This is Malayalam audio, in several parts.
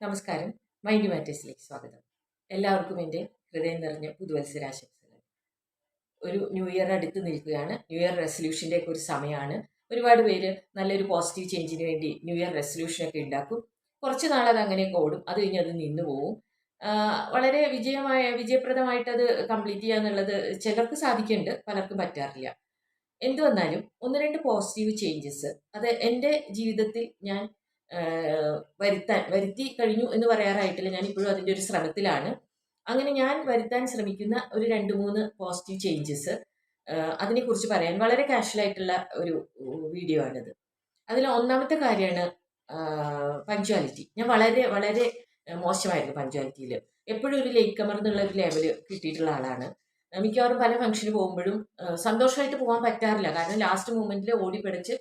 നമസ്കാരം. മൈൻഡ് മാറ്റേഴ്സിലേക്ക് സ്വാഗതം. എല്ലാവർക്കും എന്റെ ഹൃദയം നിറഞ്ഞ പുതുവത്സരാശംസകൾ. ഒരു ന്യൂ ഇയർ അടുത്ത് നിൽക്കുകയാണ്. ന്യൂ ഇയർ റെസൊല്യൂഷന്റെ ഒക്കെ ഒരു സമയമാണ്. ഒരുപാട് പേര് നല്ലൊരു പോസിറ്റീവ് ചേഞ്ചിന് വേണ്ടി ന്യൂ ഇയർ റെസൊല്യൂഷനൊക്കെ ഉണ്ടാക്കും. കുറച്ച് നാൾ അത് അങ്ങനെയൊക്കെ ഓടും. അത് കഴിഞ്ഞ് അത് നിന്നു പോവും. വളരെ വിജയമായ വിജയപ്രദമായിട്ട് അത് കംപ്ലീറ്റ് ചെയ്യുക എന്നുള്ളത് ചിലർക്ക് സാധിക്കുന്നുണ്ട്. പലർക്കും പറ്റാറില്ല. എന്ത് വന്നാലും ഒന്ന് രണ്ട് പോസിറ്റീവ് ചേഞ്ചസ്. അത് എന്റെ ജീവിതത്തിൽ ഞാൻ വരുത്താൻ വരുത്തി കഴിഞ്ഞു എന്ന് പറയാറായിട്ടില്ല. ഞാൻ ഇപ്പോഴും അതിന്റെ ഒരു ശ്രമത്തിലാണ്. അങ്ങനെ ഞാൻ വരുത്താൻ ശ്രമിക്കുന്ന ഒരു രണ്ട് മൂന്ന് പോസിറ്റീവ് ചേഞ്ചസ് അതിനെക്കുറിച്ച് പറയാൻ വളരെ കാഷ്വൽ ആയിട്ടുള്ള ഒരു വീഡിയോ ആണിത്. അതിൽ ഒന്നാമത്തെ കാര്യമാണ് പഞ്ച്വാലിറ്റി ഞാൻ വളരെ വളരെ മോശമായിരുന്നു പഞ്ച്വാലിറ്റിയിൽ എപ്പോഴും ഒരു ലേറ്റ് കമർ എന്നുള്ള ഒരു ലെവൽ കിട്ടിയിട്ടുള്ള ആളാണ്. മിക്കവാറും പല ഫംഗ്ഷന് പോകുമ്പോഴും സന്തോഷമായിട്ട് പോകാൻ പറ്റാറില്ല. കാരണം ലാസ്റ്റ് മൂമെന്റിൽ ഓടിപ്പിടിച്ച്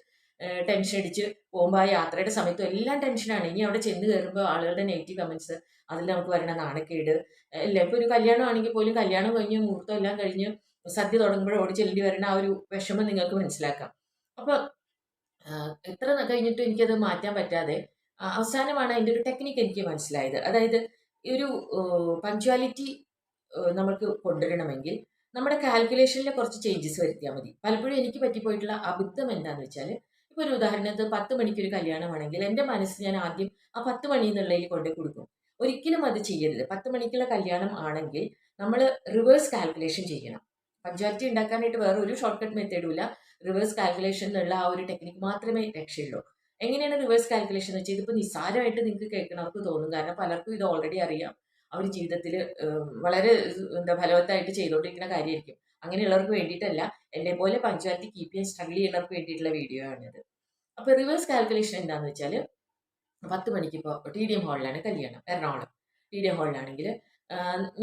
ടെൻഷൻ അടിച്ച് പോകുമ്പോൾ ആ യാത്രയുടെ സമയത്തും എല്ലാം ടെൻഷനാണ് ഇനി അവിടെ ചെന്ന് കയറുമ്പോൾ ആളുകളുടെ നെഗറ്റീവ് കമൻസ് അതിൽ നമുക്ക് വരണ നാണക്കേട്. അല്ല? ഇപ്പോൾ ഒരു കല്യാണം ആണെങ്കിൽ പോലും കല്യാണം കഴിഞ്ഞ് മുഹൂർത്തം എല്ലാം കഴിഞ്ഞ് സദ്യ തുടങ്ങുമ്പോൾ ഓടി ചെല്ലേണ്ടി വരുന്ന ആ ഒരു വിഷമം നിങ്ങൾക്ക് മനസ്സിലാക്കാം. അപ്പോൾ എത്ര കഴിഞ്ഞിട്ട് എനിക്കത് മാറ്റാൻ പറ്റാതെ അവസാനമാണ് അതിന്റെ ഒരു ടെക്നിക്ക് എനിക്ക് മനസ്സിലായത്. അതായത് ഈ ഒരു പഞ്ച്വാലിറ്റി നമുക്ക് കൊണ്ടുവരണമെങ്കിൽ നമ്മുടെ കാൽക്കുലേഷനിലെ കുറച്ച് ചേഞ്ചസ് വരുത്തിയാൽ മതി. പലപ്പോഴും എനിക്ക് പറ്റിപ്പോയിട്ടുള്ള അബദ്ധം എന്താണെന്ന് വെച്ചാൽ ഇപ്പോൾ ഒരു ഉദാഹരണത്തിന് പത്ത് മണിക്ക് ഒരു കല്യാണമാണെങ്കിൽ എന്റെ മനസ്സ് ഞാൻ ആദ്യം ആ പത്ത് മണി എന്നുള്ളതിൽ കൊണ്ടു കൊടുക്കും. ഒരിക്കലും അത് ചെയ്യരുത്. പത്ത് മണിക്കുള്ള കല്യാണം ആണെങ്കിൽ നമ്മൾ റിവേഴ്സ് കാൽക്കുലേഷൻ ചെയ്യണം. പഞ്ചാരിറ്റി ഉണ്ടാക്കാനായിട്ട് വേറെ ഒരു ഷോർട്ട് കട്ട് മെത്തേഡും ഇല്ല. റിവേഴ്സ് കാൽക്കുലേഷൻ എന്നുള്ള ആ ഒരു ടെക്നിക്ക് മാത്രമേ രക്ഷയുള്ളൂ. എങ്ങനെയാണ് റിവേഴ്സ് കാൽക്കുലേഷൻ എന്ന് വെച്ചാൽ ഇതിപ്പോൾ നിസ്സാരമായിട്ട് നിങ്ങൾക്ക് കേൾക്കണവർക്ക് തോന്നും. കാരണം പലർക്കും ഇത് ഓൾറെഡി അറിയാം. അവർ ജീവിതത്തിൽ വളരെ എന്താ ഫലവത്തായിട്ട് ചെയ്തുകൊണ്ടിരിക്കുന്ന കാര്യമായിരിക്കും. അങ്ങനെയുള്ളവർക്ക് വേണ്ടിയിട്ടല്ല. എന്നെ പോലെ പഞ്ച്വാലിറ്റി കീപ്പ് ചെയ്യാൻ സ്ട്രഗിൾ ചെയ്യുന്നവർക്ക് വേണ്ടിയിട്ടുള്ള വീഡിയോ ആണിത്. അപ്പോൾ റിവേഴ്സ് കാൽക്കുലേഷൻ എന്താണെന്ന് വെച്ചാൽ പത്ത് മണിക്ക് ഇപ്പോൾ ടി ഡി എം ഹാളിലാണ് കല്യാണം എറണാകുളം. ടി ഡി എം ഹാളിലാണെങ്കിൽ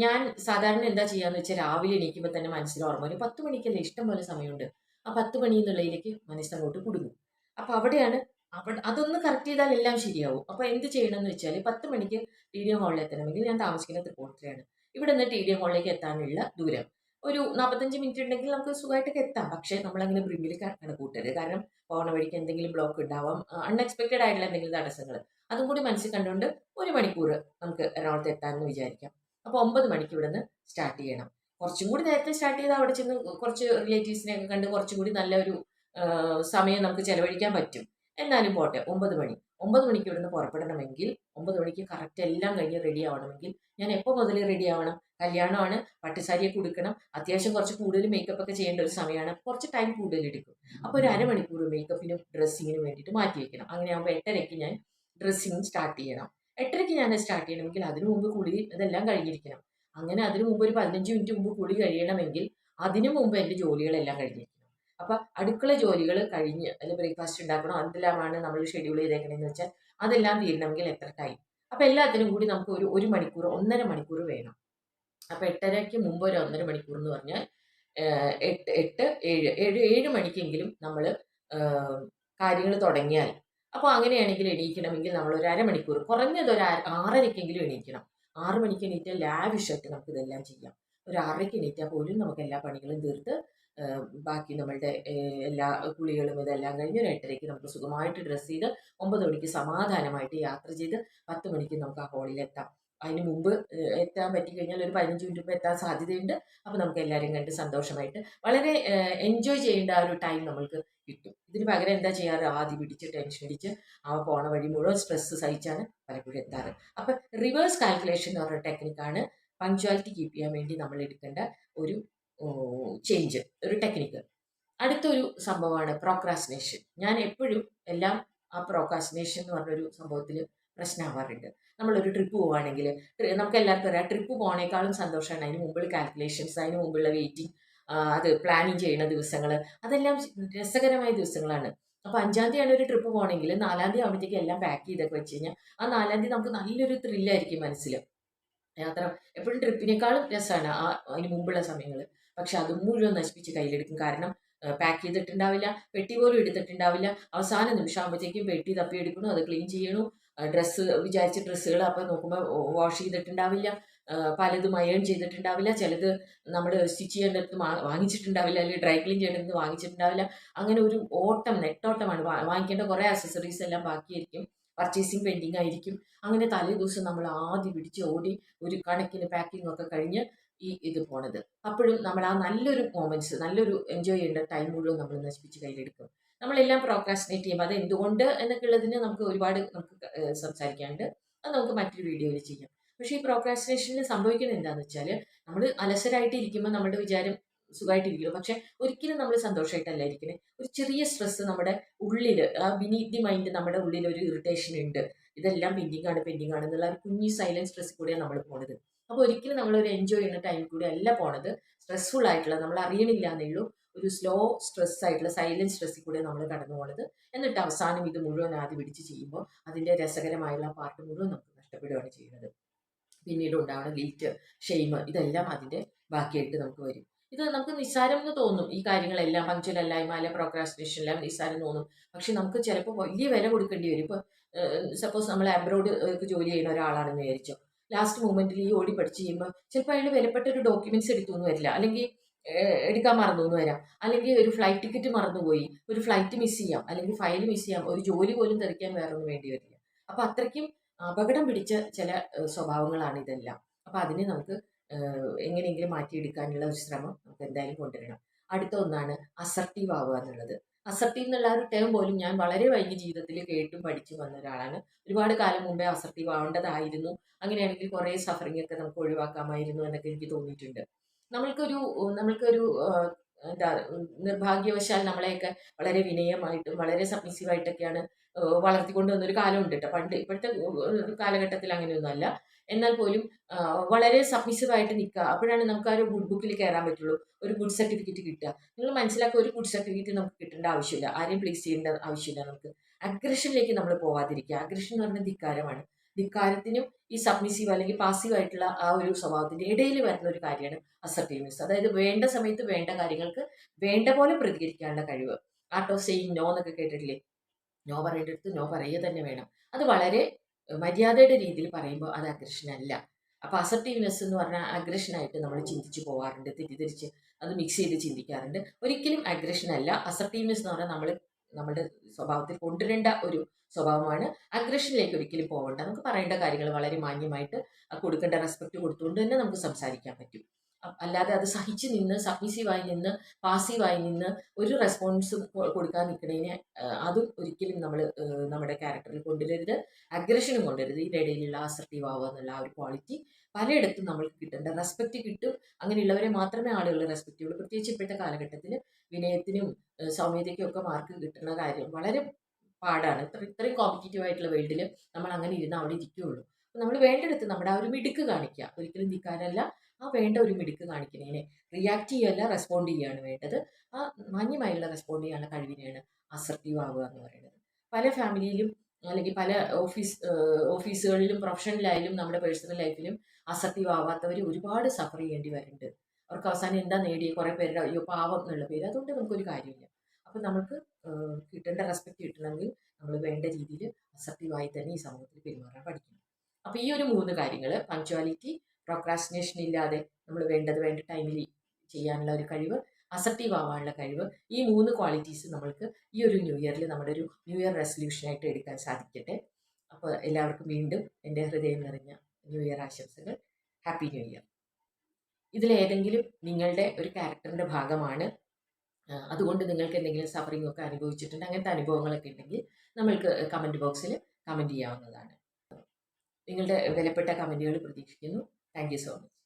ഞാൻ സാധാരണ എന്താ ചെയ്യാന്ന് വെച്ചാൽ രാവിലെ എണീക്കുമ്പോൾ തന്നെ മനസ്സിൽ ഓർമ്മ വരും. പത്ത് മണിക്കല്ലേ ഇഷ്ടം പോലെ സമയമുണ്ട്. ആ പത്ത് മണി എന്നുള്ളതിലേക്ക് മനസ്സങ്ങോട്ട് കുടുങ്ങും. അപ്പോൾ അവിടെയാണ് അവിടെ അതൊന്ന് കറക്റ്റ് ചെയ്താൽ എല്ലാം ശരിയാവും. അപ്പോൾ എന്ത് ചെയ്യണം എന്ന് വെച്ചാൽ പത്ത് മണിക്ക് ടി ഡി എം ഹാളിൽ എത്തണമെങ്കിൽ ഞാൻ താമസിക്കുന്ന തൃപ്പൂണിത്തുറയാണ് ഇവിടെ നിന്ന് ടി ഡി എം ഹാളിലേക്ക് എത്താനുള്ള ദൂരം. ഒരു നാൽപ്പത്തഞ്ച് മിനിറ്റ് ഉണ്ടെങ്കിൽ നമുക്ക് സുഖമായിട്ടൊക്കെ എത്താം. പക്ഷേ നമ്മളങ്ങനെ ബ്രിമ്മിൽ കണക്കൂട്ടരുത് കാരണം പോകുന്ന വഴിക്ക് എന്തെങ്കിലും ബ്ലോക്ക് ഉണ്ടാവാം. അൺഎക്സ്പെക്റ്റഡ് ആയിട്ടുള്ള എന്തെങ്കിലും തടസ്സങ്ങൾ. അതും കൂടി മനസ്സിൽ കണ്ടുകൊണ്ട് ഒരു മണിക്കൂർ നമുക്ക് എറണാകുളത്ത് എത്താമെന്ന് വിചാരിക്കാം. അപ്പോൾ ഒമ്പത് മണിക്ക് ഇവിടെ നിന്ന് സ്റ്റാർട്ട് ചെയ്യണം. കുറച്ചും കൂടി നേരത്തെ സ്റ്റാർട്ട് ചെയ്താൽ അവിടെ ചെന്ന് കുറച്ച് റിലേറ്റീവ്സിനെ ഒക്കെ കണ്ട് കുറച്ചും കൂടി നല്ലൊരു സമയം നമുക്ക് ചെലവഴിക്കാൻ പറ്റും. എന്നാലും പോട്ടെ ഒമ്പത് മണി. ഒമ്പത് മണിക്ക് ഇവിടുന്ന് പുറപ്പെടണമെങ്കിൽ ഒമ്പത് മണിക്ക് കറക്റ്റ് എല്ലാം കഴിഞ്ഞ് റെഡി ആവണമെങ്കിൽ ഞാൻ എപ്പോൾ മുതൽ റെഡി ആവണം? കല്യാണമാണ് പട്ടുസാരിയൊക്കെ കൊടുക്കണം അത്യാവശ്യം കുറച്ച് കൂടുതൽ മേക്കപ്പ് ഒക്കെ ചെയ്യേണ്ട ഒരു സമയമാണ്. കുറച്ച് ടൈം കൂടുതൽ എടുക്കും. അപ്പോൾ ഒരു അരമണിക്കൂർ മേക്കപ്പിനും ഡ്രസ്സിങ്ങിനും വേണ്ടിയിട്ട് മാറ്റി വെക്കണം. അങ്ങനെ ആകുമ്പോൾ എട്ടരയ്ക്ക് ഞാൻ ഡ്രസ്സിങ് സ്റ്റാർട്ട് ചെയ്യണം. എട്ടരയ്ക്ക് ഞാൻ സ്റ്റാർട്ട് ചെയ്യണമെങ്കിൽ അതിനു മുമ്പ് കുളി ഇതെല്ലാം കഴിഞ്ഞിരിക്കണം. അങ്ങനെ അതിനു മുമ്പ് ഒരു പതിനഞ്ച് മിനിറ്റ് മുമ്പ് കൂടി കഴിയണമെങ്കിൽ അതിനു മുമ്പ് എന്റെ ജോലികളെല്ലാം കഴിഞ്ഞിരിക്കണം. അപ്പം അടുക്കള ജോലികൾ കഴിഞ്ഞ് അതിൽ ബ്രേക്ക്ഫാസ്റ്റ് ഉണ്ടാക്കണോ എന്തെല്ലാമാണ് നമ്മൾ ഷെഡ്യൂൾ ചെയ്തേക്കണെന്ന് വെച്ചാൽ അതെല്ലാം തീരണമെങ്കിൽ എത്ര ടൈം അപ്പൊ എല്ലാത്തിനും കൂടി നമുക്ക് ഒരു ഒരു മണിക്കൂർ ഒന്നര മണിക്കൂർ വേണം. അപ്പൊ എട്ടരയ്ക്ക് മുമ്പ് ഒരു ഒന്നര മണിക്കൂർ എന്ന് പറഞ്ഞാൽ എട്ട് എട്ട് ഏഴ് ഏഴ് ഏഴ് മണിക്കെങ്കിലും നമ്മൾ കാര്യങ്ങൾ തുടങ്ങിയാൽ. അപ്പോൾ അങ്ങനെയാണെങ്കിൽ എണീക്കണമെങ്കിൽ നമ്മൾ ഒരു അരമണിക്കൂർ കുറഞ്ഞത് ഒരു ആറരയ്ക്കെങ്കിലും എണീക്കണം. ആറ് മണിക്ക് എണീറ്റാൽ ലാവിഷായിട്ട് നമുക്ക് ഇതെല്ലാം ചെയ്യാം. ഒരു ആറരയ്ക്ക് എണീറ്റാൽ പോലും നമുക്ക് എല്ലാ പണികളും തീർത്ത് ബാക്കി നമ്മളുടെ എല്ലാ കുളികളും ഇതെല്ലാം കഴിഞ്ഞ് ഒരു എട്ടരയ്ക്ക് നമുക്ക് സുഖമായിട്ട് ഡ്രസ്സ് ചെയ്ത് ഒമ്പത് മണിക്ക് സമാധാനമായിട്ട് യാത്ര ചെയ്ത് പത്ത് മണിക്ക് നമുക്ക് ആ ഹോളിൽ എത്താം. അതിന് മുമ്പ് എത്താൻ എത്താൻ പറ്റിക്കഴിഞ്ഞാൽ ഒരു പതിനഞ്ച് മിനിറ്റ് മുമ്പ് എത്താൻ സാധ്യതയുണ്ട്. അപ്പോൾ നമുക്ക് എല്ലാവരും കണ്ട് സന്തോഷമായിട്ട് വളരെ എൻജോയ് ചെയ്യേണ്ട ആ ഒരു ടൈം നമ്മൾക്ക് കിട്ടും. ഇതിന് പകരം എന്താ ചെയ്യാറ്? ആദ്യം പിടിച്ച് ടെൻഷൻ അടിച്ച് ആ പോണ വഴി മുഴുവൻ സ്ട്രെസ്സ് സഹിച്ചാണ് പലപ്പോഴും എത്താറ്. അപ്പം റിവേഴ്സ് കാൽക്കുലേഷൻ എന്ന് പറഞ്ഞ ടെക്നിക്കാണ് പങ്ക്ച്വാലിറ്റി കീപ്പ് ചെയ്യാൻ വേണ്ടി നമ്മൾ എടുക്കേണ്ട ഒരു ചേഞ്ച് ഒരു ടെക്നിക്ക് അടുത്തൊരു സംഭവമാണ് പ്രോക്രാസിനേഷൻ ഞാൻ എപ്പോഴും എല്ലാം ആ പ്രോക്രാസിനേഷൻ എന്ന് പറഞ്ഞൊരു സംഭവത്തിൽ പ്രശ്നമാവാറുണ്ട് നമ്മളൊരു ട്രിപ്പ് പോവുകയാണെങ്കിൽ നമുക്ക് എല്ലാവർക്കും അറിയാം ട്രിപ്പ് പോകണേക്കാളും സന്തോഷമാണ് അതിന് മുമ്പിൽ കാൽക്കുലേഷൻസ് അതിന് മുമ്പുള്ള വെയിറ്റിംഗ് അത് പ്ലാനിങ് ചെയ്യുന്ന ദിവസങ്ങൾ അതെല്ലാം രസകരമായ ദിവസങ്ങളാണ്. അപ്പോൾ അഞ്ചാം തീയതിയാണ് ഒരു ട്രിപ്പ് പോകണമെങ്കിൽ നാലാം തീയതി ആകുമ്പോഴത്തേക്ക് എല്ലാം പാക്ക് ചെയ്തൊക്കെ വെച്ച് കഴിഞ്ഞാൽ ആ നാലാം തീയതി നമുക്ക് നല്ലൊരു ത്രില്ലായിരിക്കും മനസ്സിൽ യാത്ര എപ്പോഴും ട്രിപ്പിനേക്കാളും രസമാണ് ആ അതിന് മുമ്പുള്ള സമയങ്ങൾ പക്ഷെ അത് മുഴുവൻ നശിപ്പിച്ച് കയ്യിലെടുക്കും. കാരണം പാക്ക് ചെയ്തിട്ടുണ്ടാവില്ല പെട്ടി പോലും എടുത്തിട്ടുണ്ടാവില്ല. അവസാന നിമിഷം ആകുമ്പോഴത്തേക്കും പെട്ടി തപ്പിയെടുക്കണു അത് ക്ലീൻ ചെയ്യണു. ഡ്രസ്സ് വിചാരിച്ച ഡ്രസ്സുകൾ അപ്പോൾ നോക്കുമ്പോൾ വാഷ് ചെയ്തിട്ടുണ്ടാവില്ല. പലതും അയൺ ചെയ്തിട്ടുണ്ടാവില്ല. ചിലത് നമ്മൾ സ്റ്റിച്ച് ചെയ്യേണ്ടത് വാങ്ങിച്ചിട്ടുണ്ടാവില്ല അല്ലെങ്കിൽ ഡ്രൈ ക്ലീൻ ചെയ്യേണ്ടത് വാങ്ങിച്ചിട്ടുണ്ടാവില്ല. അങ്ങനെ ഒരു ഓട്ടം നെട്ടോട്ടമാണ്. വാങ്ങിക്കേണ്ട കുറേ അക്സസറീസ് എല്ലാം ബാക്കിയായിരിക്കും. പർച്ചേസിങ് പെൻഡിങ് ആയിരിക്കും. അങ്ങനെ തലേ ദിവസം നമ്മൾ ആദ്യം പിടിച്ച് ഓടി ഒരു കണക്കിന് പാക്കിംഗ് ഒക്കെ കഴിഞ്ഞ് ഈ ഇത് പോണത്. അപ്പോഴും നമ്മൾ ആ നല്ലൊരു മൊമെന്റ്സ് നല്ലൊരു എൻജോയ് ചെയ്യേണ്ട ടൈം മുഴുവൻ നമ്മൾ നശിപ്പിച്ച് കയ്യിലെടുക്കും. നമ്മളെല്ലാം പ്രോക്രാസ്റ്റിനേറ്റ് ചെയ്യുമ്പോൾ അത് എന്തുകൊണ്ട് എന്നൊക്കെ ഉള്ളതിന് നമുക്ക് ഒരുപാട് നമുക്ക് സംസാരിക്കാണ്ട് അത് നമുക്ക് മറ്റൊരു വീഡിയോയിൽ ചെയ്യാം. പക്ഷേ ഈ പ്രോക്രാസ്റ്റിനേഷനിൽ സംഭവിക്കുന്നത് എന്താണെന്ന് വെച്ചാൽ നമ്മൾ അലസരായിട്ട് ഇരിക്കുമ്പോൾ നമ്മുടെ വിചാരം സുഖമായിട്ടിരിക്കും പക്ഷെ ഒരിക്കലും നമ്മൾ സന്തോഷമായിട്ടല്ല ഇരിക്കുന്നത് ഒരു ചെറിയ സ്ട്രെസ് നമ്മുടെ ഉള്ളിൽ ആ വിനീതി മൈൻഡ് നമ്മുടെ ഉള്ളിൽ ഒരു ഇറിറ്റേഷൻ ഉണ്ട്. ഇതെല്ലാം പെൻഡിങ് ആണ് പെൻഡിങ് ആണ് എന്നുള്ള കുഞ്ഞു സൈലൻസ് സ്ട്രെസ് കൂടെയാണ് നമ്മൾ പോണത്. അപ്പോൾ ഒരിക്കലും നമ്മൾ ഒരു എൻജോയ് ചെയ്യുന്ന ടൈം കൂടി അല്ല പോണത്. സ്ട്രെസ്ഫുൾ ആയിട്ടുള്ള നമ്മൾ അറിയണില്ല എന്നുള്ളൂ ഒരു സ്ലോ സ്ട്രെസ് ആയിട്ടുള്ള സൈലൻസ് സ്ട്രെസ്സിൽ കൂടെ നമ്മൾ കടന്നു പോണത്. എന്നിട്ട് അവസാനം ഇത് മുഴുവൻ ആദ്യം പിടിച്ച് ചെയ്യുമ്പോൾ അതിന്റെ രസകരമായുള്ള പാർട്ട് മുഴുവൻ നമുക്ക് നഷ്ടപ്പെടുകയാണ് ചെയ്യുന്നത്. പിന്നീട് ഉണ്ടാവുന്ന ഗിൽറ്റ് ഷെയിം ഇതെല്ലാം അതിന്റെ ബാക്കിയായിട്ട് നമുക്ക് വരും. ഇത് നമുക്ക് നിസ്സാരം എന്ന് തോന്നും. ഈ കാര്യങ്ങളെല്ലാം പങ്ക്ച്വൽ അല്ലായ്മ അല്ലെ പ്രോക്രാസ്റ്റിനേഷൻ എല്ലാം നിസ്സാരം തോന്നും. പക്ഷെ നമുക്ക് ചിലപ്പോൾ വലിയ വില കൊടുക്കേണ്ടി വരും. ഇപ്പോൾ സപ്പോസ് നമ്മൾ അബ്രോഡ് ജോലി ചെയ്യുന്ന ഒരാളാണെന്ന് വിചാരിച്ചോ. ലാസ്റ്റ് മൂമെന്റിൽ ഈ ഓടി പഠിച്ചു ചെയ്യുമ്പോൾ ചിലപ്പോൾ അയാൾ വിലപ്പെട്ട ഒരു ഡോക്യുമെന്റ്സ് എടുത്തു എന്ന് വരില്ല അല്ലെങ്കിൽ എടുക്കാൻ മറന്നു എന്ന് വരാം. അല്ലെങ്കിൽ ഒരു ഫ്ലൈറ്റ് ടിക്കറ്റ് മറന്നുപോയി. ഒരു ഫ്ലൈറ്റ് മിസ് ചെയ്യാം. അല്ലെങ്കിൽ ഫയൽ മിസ് ചെയ്യാം. ഒരു ജോലി പോലും തെറിക്കാൻ വേറെ ഒന്നും വേണ്ടി വരില്ല. അപ്പോൾ അത്രയ്ക്കും അപകടം പിടിച്ച ചില സ്വഭാവങ്ങളാണ് ഇതെല്ലാം. അപ്പോൾ അതിനെ നമുക്ക് എങ്ങനെയെങ്കിലും മാറ്റിയെടുക്കാനുള്ള ഒരു ശ്രമം നമുക്ക് എന്തായാലും കൊണ്ടുവരണം. അടുത്ത ഒന്നാണ് അസർട്ടീവ് ആവുക എന്നുള്ളത്. അസർട്ടീവ് എന്നുള്ള ഒരു ടേം പോലും ഞാൻ വളരെ വൈകി ജീവിതത്തിൽ കേട്ടും പഠിച്ചു വന്ന ഒരാളാണ്. ഒരുപാട് കാലം മുമ്പേ അസർട്ടീവ് ആവേണ്ടതായിരുന്നു. അങ്ങനെയാണെങ്കിൽ കുറേ സഫറിംഗ് ഒക്കെ നമുക്ക് ഒഴിവാക്കാമായിരുന്നു എന്നൊക്കെ എനിക്ക് തോന്നിയിട്ടുണ്ട്. നമ്മൾക്കൊരു നമ്മൾക്കൊരു എന്താ നിർഭാഗ്യവശാൽ നമ്മളെയൊക്കെ വളരെ വിനയമായിട്ടും വളരെ സബ്മിസീവായിട്ടൊക്കെയാണ് വളർത്തിക്കൊണ്ട് വന്നൊരു കാലമുണ്ട് കേട്ടോ പണ്ട് ഇപ്പോഴത്തെ കാലഘട്ടത്തിൽ അങ്ങനെയൊന്നും അല്ല എന്നാൽ പോലും വളരെ വളരെ സബ്മിസീവായിട്ട് നിൽക്കുക അപ്പോഴാണ് നമുക്ക് ആ ഒരു ഗുഡ് ബുക്കിൽ കയറാൻ പറ്റുള്ളൂ. ഒരു ഗുഡ് സർട്ടിഫിക്കറ്റ് കിട്ടുക. നിങ്ങൾ മനസ്സിലാക്കുക ഒരു ഗുഡ് സർട്ടിഫിക്കറ്റ് നമുക്ക് കിട്ടേണ്ട ആവശ്യമില്ല. ആരെയും പ്ലേസ് ചെയ്യേണ്ട ആവശ്യമില്ല നമുക്ക്. അഗ്രഷനിലേക്ക് നമ്മൾ പോവാതിരിക്കുക. അഗ്രഷൻ എന്ന് പറഞ്ഞാൽ ധിക്കാരമാണ്. ധിക്കാരത്തിനും ഈ സബ്മിസീവ് അല്ലെങ്കിൽ പാസീവ് ആയിട്ടുള്ള ആ ഒരു സ്വഭാവത്തിന്റെ ഇടയിൽ വരുന്ന ഒരു കാര്യമാണ് അസർട്ടീവ്നെസ് അതായത് വേണ്ട സമയത്ത് വേണ്ട കാര്യങ്ങൾക്ക് വേണ്ട പോലെ പ്രതികരിക്കാനുള്ള കഴിവ്. ആർട്ട് ഓഫ് സെയിങ് നോ എന്നൊക്കെ കേട്ടിട്ടില്ലേ? നോ പറയേണ്ടടുത്ത് നോ പറയുക തന്നെ വേണം. അത് വളരെ മര്യാദയുടെ രീതിയിൽ പറയുമ്പോൾ അത് അഗ്രഷൻ അല്ല അപ്പോൾ അസർട്ടീവ്നെസ് എന്ന് പറഞ്ഞാൽ അഗ്രഷനായിട്ട് നമ്മൾ ചിന്തിച്ചു പോകാറുണ്ട് തെറ്റിദ്ധരിച്ച് അത് മിക്സ് ചെയ്ത് ചിന്തിക്കാറുണ്ട്. ഒരിക്കലും അഗ്രഷൻ അല്ല അസർട്ടീവ്നെസ് എന്ന് പറഞ്ഞാൽ നമ്മൾ നമ്മുടെ സ്വഭാവത്തിൽ കൊണ്ടുവരേണ്ട ഒരു സ്വഭാവമാണ്. അഗ്രഷനിലേക്ക് ഒരിക്കലും പോകേണ്ട. നമുക്ക് പറയേണ്ട കാര്യങ്ങൾ വളരെ മാന്യമായിട്ട് കൊടുക്കേണ്ട റെസ്പെക്ട് കൊടുത്തുകൊണ്ട് തന്നെ നമുക്ക് സംസാരിക്കാൻ പറ്റും. അല്ലാതെ അത് സഹിച്ച് നിന്ന് സബ്മിസീവായി നിന്ന് പാസീവായി നിന്ന് ഒരു റെസ്പോൺസ് കൊടുക്കാൻ നിൽക്കുന്നതിനെ അതും ഒരിക്കലും നമ്മൾ നമ്മുടെ ക്യാരക്ടറിൽ കൊണ്ടുവരരുത്. അഗ്രഷനും കൊണ്ടുവരരുത്. ഇതിന്റെ ഇടയിലുള്ള അസർട്ടീവ് ആവുക എന്നുള്ള ആ ഒരു ക്വാളിറ്റി പലയിടത്തും നമ്മൾക്ക് കിട്ടേണ്ട റെസ്പെക്റ്റ് കിട്ടും. അങ്ങനെയുള്ളവരെ മാത്രമേ ആളുകൾ റെസ്പെക്റ്റ് ചെയ്യുള്ളൂ. പ്രത്യേകിച്ച് ഇപ്പോഴത്തെ കാലഘട്ടത്തിൽ വിനയത്തിനും സൗമ്യതയ്ക്കും ഒക്കെ മാർക്ക് കിട്ടുന്ന കാര്യം വളരെ പാടാണ്. ഇത്ര ഇത്രയും കോമ്പറ്റീറ്റീവ് ആയിട്ടുള്ള വേൾഡിൽ നമ്മൾ അങ്ങനെ ഇരുന്ന് അവിടെ ഇരിക്കുകയുള്ളൂ നമ്മൾ വേണ്ടടുത്ത് നമ്മുടെ ആ ഒരു മിടുക്ക് കാണിക്കുക ഒരിക്കലും നിൽക്കാനല്ല ആ വേണ്ട ഒരു മിടുക്ക് കാണിക്കുന്നതിനെ റിയാക്ട് ചെയ്യുകയല്ല റെസ്പോണ്ട് ചെയ്യുകയാണ് വേണ്ടത്. ആ മാന്യമായുള്ള റെസ്പോണ്ട് ചെയ്യാനുള്ള കഴിവിനെയാണ് അസർട്ടീവ് ആവുക എന്ന് പറയുന്നത്. പല ഫാമിലിയിലും അല്ലെങ്കിൽ പല ഓഫീസ് ഓഫീസുകളിലും പ്രൊഫഷണലായാലും നമ്മുടെ പേഴ്സണൽ ലൈഫിലും അസർട്ടീവ് ആവാത്തവർ ഒരുപാട് സഫർ ചെയ്യേണ്ടി വരുന്നുണ്ട്. അവർക്ക് അവസാനം എന്താ നേടിയ? കുറേ പേരുടെ അയ്യോ പാവം എന്നുള്ള പേര്. അതുകൊണ്ട് നമുക്കൊരു കാര്യമില്ല. അപ്പോൾ നമുക്ക് കിട്ടേണ്ട റെസ്പെക്ട് കിട്ടണമെങ്കിൽ നമ്മൾ വേണ്ട രീതിയിൽ അസർട്ടീവായി തന്നെ ഈ സമൂഹത്തിൽ പെരുമാറാൻ പഠിക്കണം. അപ്പോൾ ഈ ഒരു മൂന്ന് കാര്യങ്ങൾ പങ്ക്ച്വാലിറ്റി പ്രോക്രാസ്റ്റിനേഷൻ ഇല്ലാതെ നമ്മൾ വേണ്ടത് വേണ്ട ടൈമിൽ ചെയ്യാനുള്ള ഒരു കഴിവ് അസർട്ടീവ് ആവാനുള്ള കഴിവ് ഈ മൂന്ന് ക്വാളിറ്റീസ് നമ്മൾക്ക് ഈ ഒരു ന്യൂ ഇയറിൽ നമ്മുടെ ഒരു ന്യൂ ഇയർ റെസൊല്യൂഷനായിട്ട് എടുക്കാൻ സാധിക്കട്ടെ. അപ്പോൾ എല്ലാവർക്കും വീണ്ടും എന്റെ ഹൃദയം നിറഞ്ഞ ന്യൂ ഇയർ ആശംസകൾ. ഹാപ്പി ന്യൂ ഇയർ ഇതിലേതെങ്കിലും നിങ്ങളുടെ ഒരു ക്യാരക്ടറിന്റെ ഭാഗമാണ്. അതുകൊണ്ട് നിങ്ങൾക്ക് എന്തെങ്കിലും സഫറിംഗ് ഒക്കെ അനുഭവിച്ചിട്ടുണ്ട് അങ്ങനത്തെ അനുഭവങ്ങളൊക്കെ ഉണ്ടെങ്കിൽ നമ്മൾക്ക് കമന്റ് ബോക്സിൽ കമന്റ് ചെയ്യാവുന്നതാണ്. നിങ്ങളുടെ വിലപ്പെട്ട കമന്റുകൾ പ്രതീക്ഷിക്കുന്നു. Thank so much